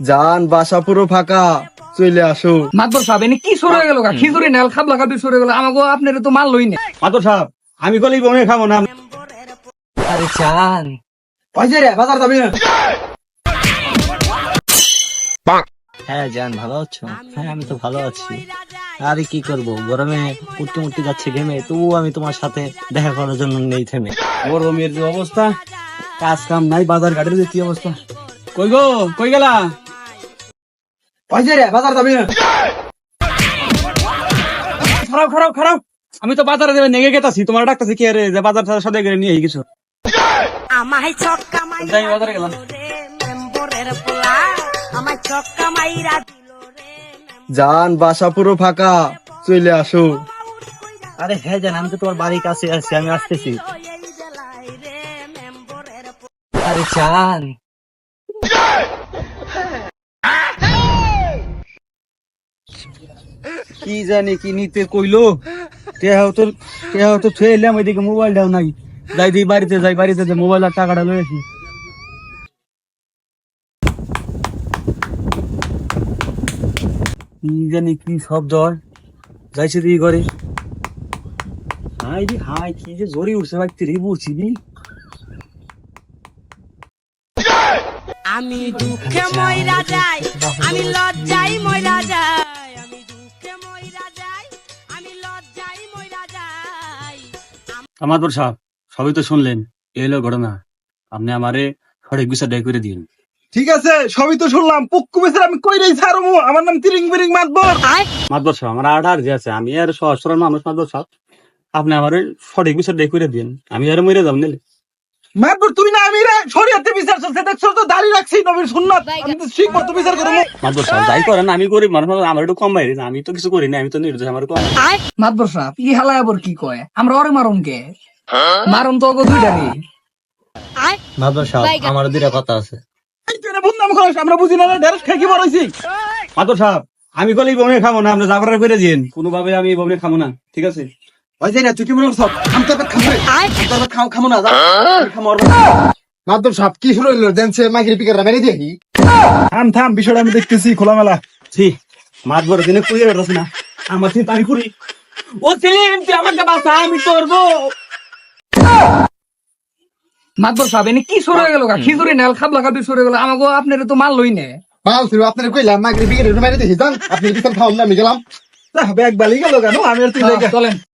জান বাসা পুরো ফাঁকা। চলে আসো। মাতবর সাহেব এনে কি সরে গেল খিচুড়ি নাল খাবলা খাবি সরে গেল। আমাকে আপনার তো মাল লই না। মাতর সাহেব আমি গলি বনে খাব না। আরে চান পয়সা রে বাজার যাবি না? হ্যাঁ জান ভালো আছো? হ্যাঁ আমি তো ভালো আছি। আরে কি করব? গরমে উঠতে উঠতে যাচ্ছে ঘেমে। তবুও আমি তোমার সাথে দেখা করার জন্য নেই থেমে। গরমের যে অবস্থা কাজ কাম নাই বাজার ঘাটের যে কি অবস্থা। কই গো? কই গেলা? পয়সা রে বাজার যাবি খারাপ খারাপ খারাপ। আমি তো বাজারে যাবে নেগে গেতাছি। তোমার ডাকতেছি কি আরে যে বাজার সদাই করে নিয়ে এই কিছু। আমায় ছক্কা মাইরা যাই বাজারে গেলাম। মেম্বরের পোলা। আমায় ছক্কা মাইরা জান বাসা পুরো ফাঁকা। চলে আসো। আরে হ্যাঁ জান আমি তো তোমার বাড়ির কাছে আছি আমি আসতেছি। আরে চান কি জানি কি নিতে কইলো? টেহা তো টেহা তো থুয়ে এলাম, ওইদিকে মোবাইলটাও নাই। যাই দিই বাড়িতে, যাই বাড়িতে যাই মোবাইল আর টাকাটা লয়ে আসি। কি জানি কি শব্দ হয় যাইছে দিই ঘরে। হাই রে হাই, কি যে জোরে উঠছে ভাই তুই বুঝছি নি আমি দুঃখে ময়রা যাই, আমি লজ্জাই আমার পর সাহেব সবই তো শুনলেন। এই হলো ঘটনা। আপনি আমারে সঠিক বিচার ডাই করে দিন ঠিক আছে সবই তো শুনলাম। পুক্কু বেসের আমি কই নাই স্যার আমার নাম তিরিং বিরিং মাতবর মাদবর সাহেব আমার আডার যে আছে আমি আর সহজ সরল মানুষ মাদবর সাহেব। আপনি আমারে সঠিক বিচার ডাই করে দিন আমি আর মরে যাব নিলে মাতবর তুই না আমি রে। শরীয়তে বিচার চলছে দেখছ তো দাড়ি রাখছি নবীর সুন্নাত। আমি তো ঠিক মতো বিচার করব। মাদবর সাহেব যাই করেন আমি গরিব মানুষ আমার একটু কম বাইরে আমি তো কিছু করি না আমি তো নির্দোষ আমার কম। সাহেব ই হালায় আবার কি কয়? আমরা ওরে মারুম কে? মারুম তো সাহেব আমার দুইটা কথা আছে। এই তুই না বুঝলাম খরচ আমরা বুঝি না ঢেরস খাই কি বড়াইছি মাদবর সাহেব আমি গলি বমনে খাব না আপনি জাবরা করে দিন কোনোভাবে আমি বমনে খাব না ঠিক আছে? পয়সা রে তুই কি মনে করছ খাও খামো না যা খামো কি শুরু হইল? দেনছে মাগির পিকার মেরে দেখি থাম থাম বিষয়টা আমি দেখতেছি খোলামেলা। ছি মাদবর দিনে কুইয়ে বেরোস না। আমার চিন্তা আমি করি। ও সেলিম তুই আমাকে বাসা আমি করব মাতবর সাহেব এনে কি সরে গেল গা? খিচুড়ি নাল খাবলা খাবি সরে গেল। আমাকে আপনার তো মাল লই না। মাল ছিল আপনার কইলাম মাগির পিকার মেরে দেখি যান আপনি খাওয়ান না আমি গেলাম। ব্যাগ বালি গেল কেন আমি আর তুই চলেন।